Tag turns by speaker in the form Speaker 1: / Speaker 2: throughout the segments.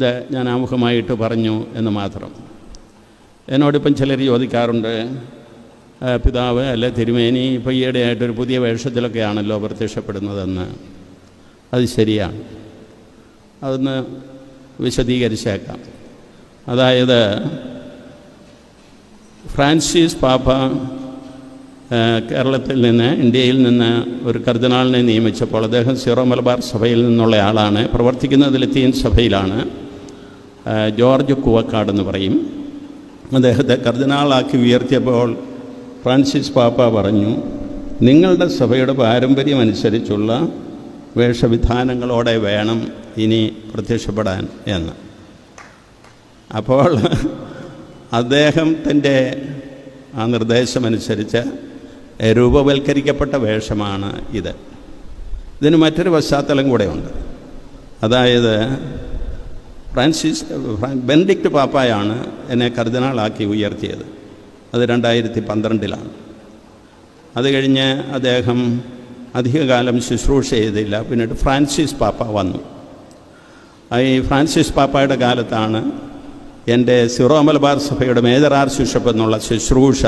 Speaker 1: ഇത് ഞാൻ ആമുഖമായിട്ട് പറഞ്ഞു എന്ന് മാത്രം. എന്നോടിപ്പം ചിലർ ചോദിക്കാറുണ്ട് പിതാവ് അല്ലെ തിരുമേനി ഇപ്പോൾ ഈയിടെയായിട്ടൊരു പുതിയ വേഷത്തിലൊക്കെയാണല്ലോ പ്രത്യക്ഷപ്പെടുന്നതെന്ന്. അത് ശരിയാണ്. അതൊന്ന് വിശദീകരിച്ചേക്കാം. അതായത് ഫ്രാൻസിസ് പാപ്പ കേരളത്തിൽ നിന്ന് ഇന്ത്യയിൽ നിന്ന് ഒരു കർദിനാളിനെ നിയമിച്ചപ്പോൾ അദ്ദേഹം സിറോ മലബാർ സഭയിൽ നിന്നുള്ള ആളാണ്. പ്രവർത്തിക്കുന്നത് ലത്തീൻ സഭയിലാണ്. ജോർജ് എന്ന് പറയും. അദ്ദേഹത്തെ കർദിനാളാക്കി ഉയർത്തിയപ്പോൾ ഫ്രാൻസിസ് പാപ്പ പറഞ്ഞു നിങ്ങളുടെ സഭയുടെ പാരമ്പര്യം അനുസരിച്ചുള്ള വേഷവിധാനങ്ങളോടെ വേണം ഇനി പ്രത്യക്ഷപ്പെടാൻ എന്ന്. അപ്പോൾ അദ്ദേഹത്തിന്റെ ആ നിർദ്ദേശമനുസരിച്ച് രൂപവൽക്കരിക്കപ്പെട്ട വേഷമാണ് ഇത്. ഇതിന് മറ്റൊരു പശ്ചാത്തലം കൂടെ ഉണ്ട് അതായത് ഫ്രാൻസിസ് ബെൻഡിക്ട് പാപ്പായാണ് എന്നെ കർദിനാളാക്കി ഉയർത്തിയത്. അത് രണ്ടായിരത്തി പന്ത്രണ്ടിലാണ് അത് കഴിഞ്ഞ് അദ്ദേഹം അധികകാലം ശുശ്രൂഷ ചെയ്തില്ല. പിന്നീട് ഫ്രാൻസിസ് പാപ്പ വന്നു. ഈ ഫ്രാൻസിസ് പാപ്പയുടെ കാലത്താണ് എന്റെ സിറോ മലബാർ സഭയുടെ മേജർ ബിഷപ്പ് എന്നുള്ള ശുശ്രൂഷ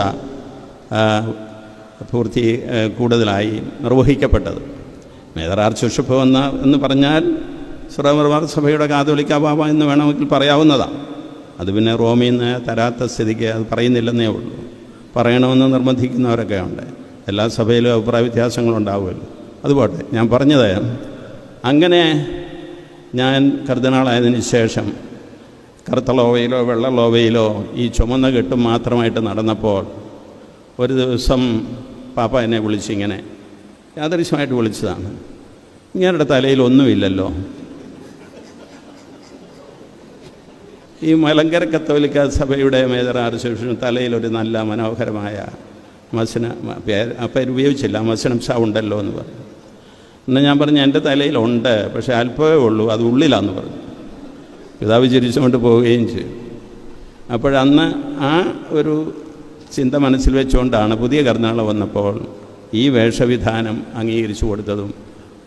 Speaker 1: പൂർത്തി കൂടുതലായി നിർവഹിക്കപ്പെട്ടത്. മേജർ ആർച്ച് ബിഷപ്പ് എന്ന എന്ന് പറഞ്ഞാൽ സിറോ സഭയുടെ കാതോലിക്ക ബാബ എന്ന് വേണമെങ്കിൽ പറയാവുന്നതാണ്. അത് പിന്നെ റോമിൽ നിന്ന് തരാത്ത സ്ഥിതിക്ക് അത് പറയുന്നില്ലെന്നേ ഉള്ളൂ. പറയണമെന്ന് നിർബന്ധിക്കുന്നവരൊക്കെ ഉണ്ട് എല്ലാ സഭയിലും അഭിപ്രായ വ്യത്യാസങ്ങളുണ്ടാവുമല്ലോ. അതുപോട്ടെ ഞാൻ പറഞ്ഞത് അങ്ങനെ ഞാൻ കർദിനാളായതിനു ശേഷം കറുത്ത ലോവയിലോ വെള്ള ലോവയിലോ ഈ ചുമന്ന കെട്ടും മാത്രമായിട്ട് നടന്നപ്പോൾ ഒരു ദിവസം പാപ്പ എന്നെ വിളിച്ചിങ്ങനെ യാദൃശ്യമായിട്ട് വിളിച്ചതാണ്. ഇങ്ങനെ തലയിൽ ഒന്നുമില്ലല്ലോ. ഈ മലങ്കര കത്തോലിക്ക സഭയുടെ മേജർ ആർച്ച് ബിഷപ്പിന് തലയിൽ ഒരു നല്ല മനോഹരമായ മസന പേര് ആ പേര് ഉപയോഗിച്ചില്ല. മസനം ഷാ ഉണ്ടല്ലോ എന്ന് പറഞ്ഞു. എന്നാൽ ഞാൻ പറഞ്ഞു എന്റെ തലയിലുണ്ട്. പക്ഷേ അല്പമേ ഉള്ളൂ. അത് ഉള്ളിലാന്ന് പറഞ്ഞു. പിതാവ് ചിരിച്ചുകൊണ്ട് പോവുകയും ചെയ്തു. അപ്പോഴന്ന് ആ ഒരു ചിന്ത മനസ്സിൽ വെച്ചുകൊണ്ടാണ് പുതിയ കർണാള വന്നപ്പോൾ ഈ വേഷവിധാനം അംഗീകരിച്ചു കൊടുത്തതും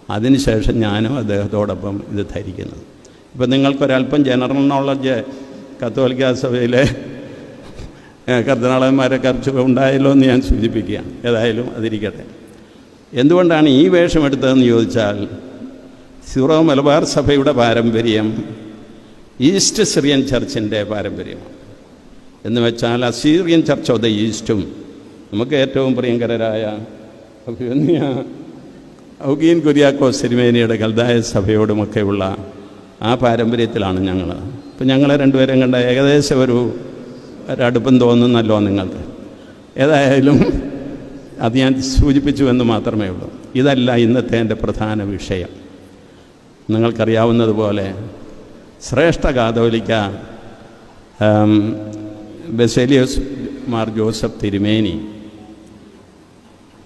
Speaker 1: അതിനുശേഷം ഞാനും അദ്ദേഹത്തോടൊപ്പം ഇത് ധരിക്കുന്നത്. ഇപ്പം നിങ്ങൾക്കൊരല്പം ജനറൽ നോളജ് കത്തോലിക്ക സഭയിലെ കർദ്ദനാളന്മാരെ കുറിച്ച് ഉണ്ടായല്ലോ എന്ന് ഞാൻ സൂചിപ്പിക്കുകയാണ് ഏതായാലും അതിരിക്കട്ടെ. എന്തുകൊണ്ടാണ് ഈ വേഷം എടുത്തതെന്ന് ചോദിച്ചാൽ സിറോ മലബാർ സഭയുടെ പാരമ്പര്യം ഈസ്റ്റ് സിറിയൻ ചർച്ചിന്റെ പാരമ്പര്യമാണ്. എന്ന് വെച്ചാൽ അസീറിയൻ ചർച്ച് ഓഫ് ദ ഈസ്റ്റും നമുക്ക് ഏറ്റവും പ്രിയങ്കരരായ അഭിമന്യ ഔഗീൻ കുര്യാക്കോ സിനിമേനയുടെ കൽദായ സഭയോടുമൊക്കെയുള്ള ആ പാരമ്പര്യത്തിലാണ് ഞങ്ങൾ. ഇപ്പം ഞങ്ങളെ രണ്ടുപേരും കണ്ട ഏകദേശം ഒരു ഒരടുപ്പം തോന്നുന്നല്ലോ നിങ്ങൾക്ക്. ഏതായാലും അത് ഞാൻ സൂചിപ്പിച്ചു എന്ന് മാത്രമേ ഉള്ളൂ. ഇതല്ല ഇന്നത്തെ എന്റെ പ്രധാന വിഷയം. നിങ്ങൾക്കറിയാവുന്നതുപോലെ ശ്രേഷ്ഠ കാതോലിക്ക ബസേലിയോസ് മാർ ജോസഫ് തിരുമേനി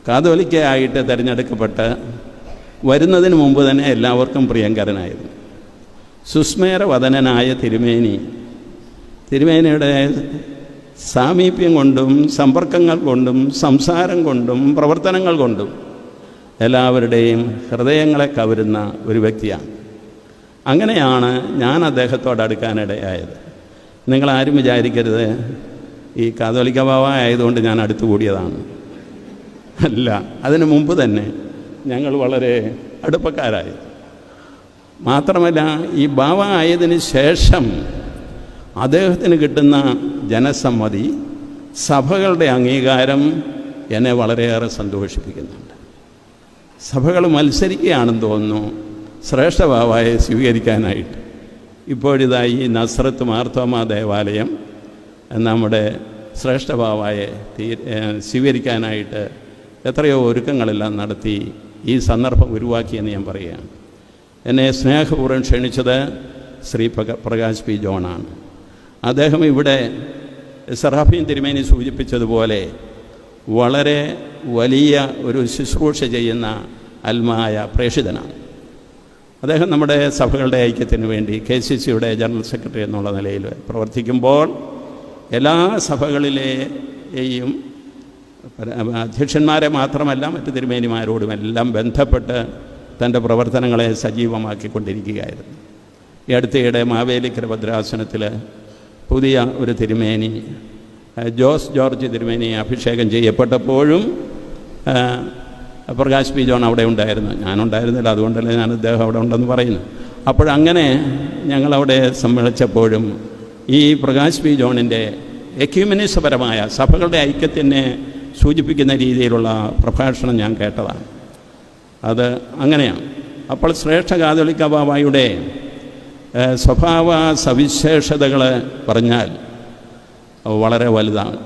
Speaker 1: കാതോലിക്കയായിട്ട് തിരഞ്ഞെടുക്കപ്പെട്ട് വരുന്നതിന് മുമ്പ് തന്നെ എല്ലാവർക്കും പ്രിയങ്കരനായിരുന്നു. സുസ്മേരവദനായ തിരുമേനി. തിരുമേനിയുടെ സാമീപ്യം കൊണ്ടും സമ്പർക്കങ്ങൾ കൊണ്ടും സംസാരം കൊണ്ടും പ്രവർത്തനങ്ങൾ കൊണ്ടും എല്ലാവരുടെയും ഹൃദയങ്ങളെ കവരുന്ന ഒരു വ്യക്തിയാണ്. അങ്ങനെയാണ് ഞാൻ അദ്ദേഹത്തോട് അടുക്കാനിടയായത്. നിങ്ങളാരും വിചാരിക്കരുത്. ഈ കാതോലിക്ക ബാബ ആയതുകൊണ്ട് ഞാൻ അടുത്തു കൂടിയതാണ്. അല്ല അതിനു മുമ്പ് തന്നെ ഞങ്ങൾ വളരെ അടുപ്പക്കാരായി. മാത്രമല്ല ഈ ബാബ ആയതിന് ശേഷം അദ്ദേഹത്തിന് കിട്ടുന്ന ജനസമ്മതി സഭകളുടെ അംഗീകാരം എന്നെ വളരെയേറെ സന്തോഷിപ്പിക്കുന്നുണ്ട്. സഭകൾ മത്സരിക്കുകയാണെന്ന് തോന്നുന്നു ശ്രേഷ്ഠ ബാവായെ സ്വീകരിക്കാനായിട്ട്. ഇപ്പോഴിതായി ഈ നസ്രത്ത് മാർത്തോമ ദേവാലയം നമ്മുടെ ശ്രേഷ്ഠ ബാവായെ സ്വീകരിക്കാനായിട്ട് എത്രയോ ഒരുക്കങ്ങളെല്ലാം നടത്തി ഈ സന്ദർഭം ഉരുവാക്കിയെന്ന് ഞാൻ പറയുകയാണ്. എന്നെ സ്നേഹപൂർവം ക്ഷണിച്ചത് ശ്രീ പ്രക പ്രകാശ് പി ജോണാണ്. അദ്ദേഹം ഇവിടെ സറാഫീൻ തിരുമേനി സൂചിപ്പിച്ചതുപോലെ വളരെ വലിയ ഒരു ശുശ്രൂഷ ചെയ്യുന്ന അൽമായ പ്രേഷിതനാണ് അദ്ദേഹം നമ്മുടെ സഭകളുടെ ഐക്യത്തിന് വേണ്ടി കെ സി സിയുടെ ജനറൽ സെക്രട്ടറി എന്നുള്ള നിലയിൽ പ്രവർത്തിക്കുമ്പോൾ എല്ലാ സഭകളിലെയും അധ്യക്ഷന്മാരെ മാത്രമല്ല മറ്റ് തിരുമേനിമാരോടും എല്ലാം ബന്ധപ്പെട്ട് തന്റെ പ്രവർത്തനങ്ങളെ സജീവമാക്കിക്കൊണ്ടിരിക്കുകയായിരുന്നു. ഈ അടുത്തയിടെ മാവേലിക്കര ഭദ്രാസനത്തിൽ പുതിയ ഒരു തിരുമേനി ജോസ് ജോർജ് തിരുമേനി അഭിഷേകം ചെയ്യപ്പെട്ടപ്പോഴും പ്രകാശ് പി ജോൺ അവിടെ ഉണ്ടായിരുന്നു. ഞാനുണ്ടായിരുന്നില്ല അതുകൊണ്ടല്ലേ ഞാൻ അദ്ദേഹം അവിടെ ഉണ്ടെന്ന് പറയുന്നു അപ്പോഴങ്ങനെ ഞങ്ങളവിടെ സമ്മേളിച്ചപ്പോഴും ഈ പ്രകാശ് പി ജോണിന്റെ എക്യൂമിനിസപരമായ സഭകളുടെ ഐക്യത്തിനെ സൂചിപ്പിക്കുന്ന രീതിയിലുള്ള പ്രഭാഷണം ഞാൻ കേട്ടതാണ്. അത് അങ്ങനെയാണ്. അപ്പോൾ ശ്രേഷ്ഠ കാതോലിക്ക ബാബായുടെ സ്വഭാവ സവിശേഷതകൾ പറഞ്ഞാൽ വളരെ വലുതാണ്.